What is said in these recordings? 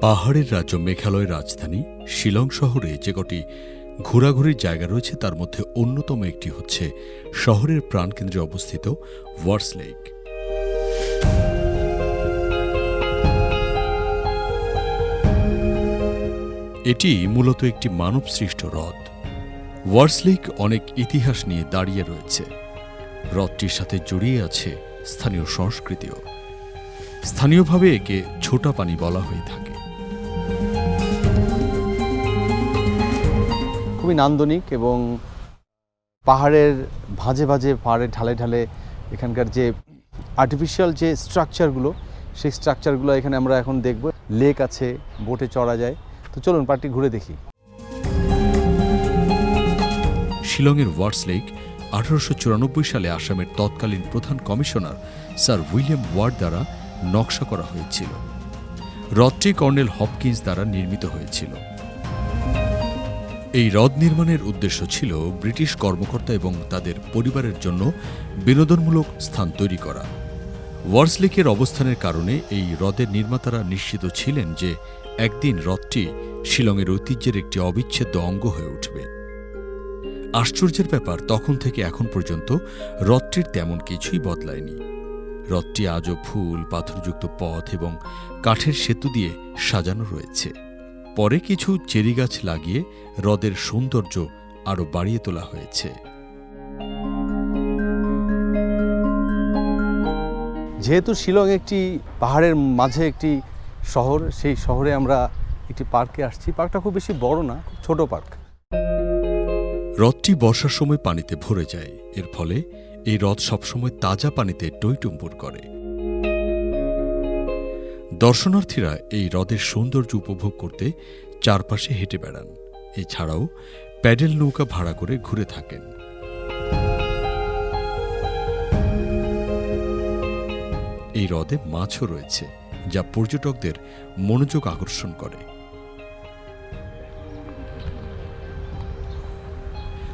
পাহাড়ের রাজ্য মেঘালয়ের রাজধানী শিলং শহরে যে কটি ঘোরাঘুরির জায়গা রয়েছে, তার মধ্যে অন্যতম একটি হচ্ছে শহরের প্রাণকেন্দ্রে অবস্থিত ওয়ার্স লেক। এটি মূলত একটি মানবসৃষ্ট হ্রদ। ওয়ার্স লেক অনেক ইতিহাস নিয়ে দাঁড়িয়ে রয়েছে। হ্রদটির সাথে জড়িয়ে আছে স্থানীয় সংস্কৃতিও। স্থানীয়ভাবে একে ছোটা পানি বলা হয়ে থাকে। খুবই নান্দনিক এবং পাহাড়ের ভাঁজে ভাঁজে পাহাড়ের ঢালে ঢালে এখানকার যে আর্টিফিশিয়াল যে স্ট্রাকচারগুলো সেই স্ট্রাকচারগুলো এখানে আমরা এখন দেখব। লেক আছে বোটে চড়া যায়। তো চলুন পার্টি ঘুরে দেখি। শিলংয়ের ওয়ার্স লেক আঠারোশো চুরানব্বই সালে আসামের তৎকালীন প্রধান কমিশনার স্যার উইলিয়াম ওয়ার্ড দ্বারা নকশা করা হয়েছিল। হ্রদটি কর্নেল হপকিন্স দ্বারা নির্মিত হয়েছিল। এই হ্রদ নির্মাণের উদ্দেশ্য ছিল ব্রিটিশ কর্মকর্তা এবং তাদের পরিবারের জন্য বিনোদনমূলক স্থান তৈরি করা। ওয়ার্স লেকের অবস্থানের কারণে এই হ্রদের নির্মাতারা নিশ্চিত ছিলেন যে একদিন হ্রদটি শিলংয়ের ঐতিহ্যের একটি অবিচ্ছেদ্য অঙ্গ হয়ে উঠবে। আশ্চর্যের ব্যাপার, তখন থেকে এখন পর্যন্ত হ্রদটির তেমন কিছুই বদলায়নি। হ্রদটি আজও ফুল, পাথরযুক্ত পথ এবং কাঠের সেতু দিয়ে সাজানো রয়েছে। পরে কিছু চেরি গাছ লাগিয়ে হ্রদের সৌন্দর্য আরও বাড়িয়ে তোলা হয়েছে। যেহেতু শিলং একটি পাহাড়ের মাঝে একটি শহর সেই শহরে আমরা একটি পার্কে আসছি। পার্কটা খুব বেশি বড় না ছোট পার্ক। হ্রদটি বর্ষার সময় পানিতে ভরে যায়। এর ফলে এই হ্রদ সবসময় তাজা পানিতে টইটুম্বুর করে। দর্শনার্থীরা এই হ্রদের সৌন্দর্য উপভোগ করতে চারপাশে হেঁটে বেড়ান। এছাড়াও প্যাডেল নৌকা ভাড়া করে ঘুরে থাকেন। এই হ্রদে মাছও রয়েছে, যা পর্যটকদের মনোযোগ আকর্ষণ করে।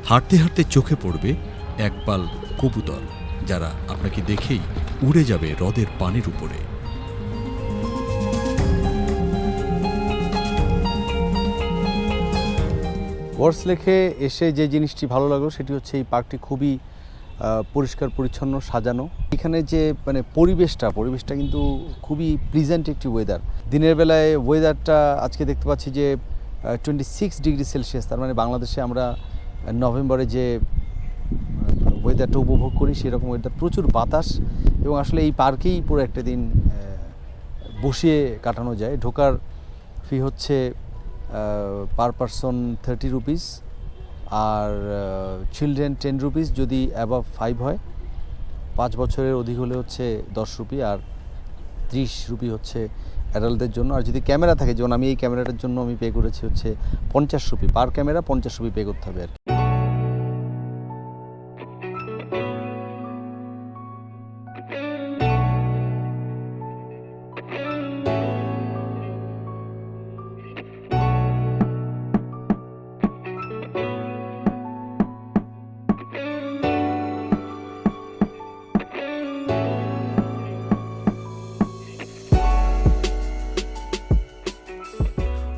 হাঁটতে হাঁটতে চোখে পড়বে একপাল কবুতর, যারা আপনাকে দেখেই উড়ে যাবে হ্রদের পানির উপরে। ওয়ার্স লেখে এসে যে জিনিসটি ভালো লাগল সেটি হচ্ছে এই পার্কটি খুবই পরিষ্কার, পরিচ্ছন্ন, সাজানো। এখানে যে মানে পরিবেশটা পরিবেশটা কিন্তু খুবই প্লিজেন্ট একটি ওয়েদার দিনের বেলায় ওয়েদারটা আজকে দেখতে পাচ্ছি যে টোয়েন্টি সিক্স ডিগ্রি সেলসিয়াস তার মানে বাংলাদেশে আমরা নভেম্বরে যে ওয়েদারটা উপভোগ করি সেরকম ওয়েদার প্রচুর বাতাস এবং আসলে এই পার্কেই পুরো একটা দিন বসিয়ে কাটানো যায়। ঢোকার ফি হচ্ছে পার পারসন থার্টি রুপিস আর চিলড্রেন টেন রুপিস যদি অ্যাবাভ ফাইভ হয়, পাঁচ বছরের অধিক হলে হচ্ছে দশ রুপি আর ত্রিশ রুপি হচ্ছে অ্যাডাল্টদের জন্য। আর যদি ক্যামেরা থাকে, যেমন আমি এই ক্যামেরাটার জন্য আমি পে করেছি হচ্ছে পঞ্চাশ রুপি পার ক্যামেরা পঞ্চাশ রুপি পে করতে হবে আর কি।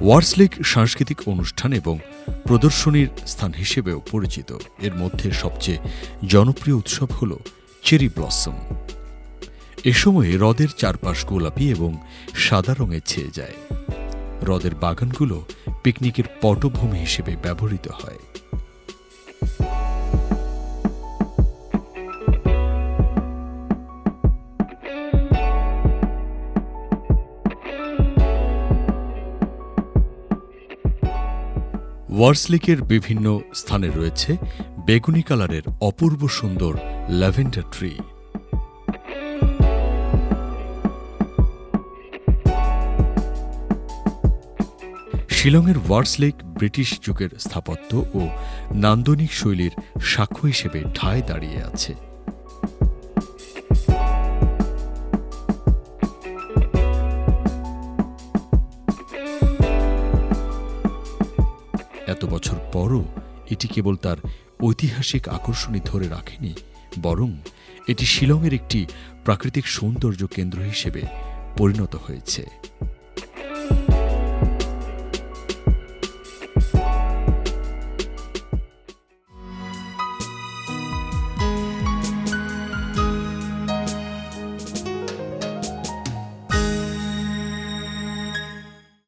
ওয়ার্স লেক সাংস্কৃতিক অনুষ্ঠান এবং প্রদর্শনীর স্থান হিসেবেও পরিচিত। এর মধ্যে সবচেয়ে জনপ্রিয় উৎসব হল চেরি ব্লসম। এ সময়ে হ্রদের চারপাশ গোলাপি এবং সাদা রঙে ছেয়ে যায়। হ্রদের বাগানগুলো পিকনিকের পটভূমি হিসেবে ব্যবহৃত হয়। ওয়ার্সলিকের বিভিন্ন স্থানে রয়েছে বেগুনি কালারের অপূর্ব সুন্দর ল্যাভেন্ডার ট্রি। শিলংয়ের ওয়ার্স লেক ব্রিটিশ যুগের স্থাপত্য ও নান্দনিক শৈলীর সাক্ষ্য হিসেবে ঠায় দাঁড়িয়ে আছে। এত বছর পরও এটি কেবল তার ঐতিহাসিক আকর্ষণই ধরে রাখেনি, বরং এটি শিলংয়ের একটি প্রাকৃতিক সৌন্দর্য কেন্দ্র হিসেবে পরিণত হয়েছে।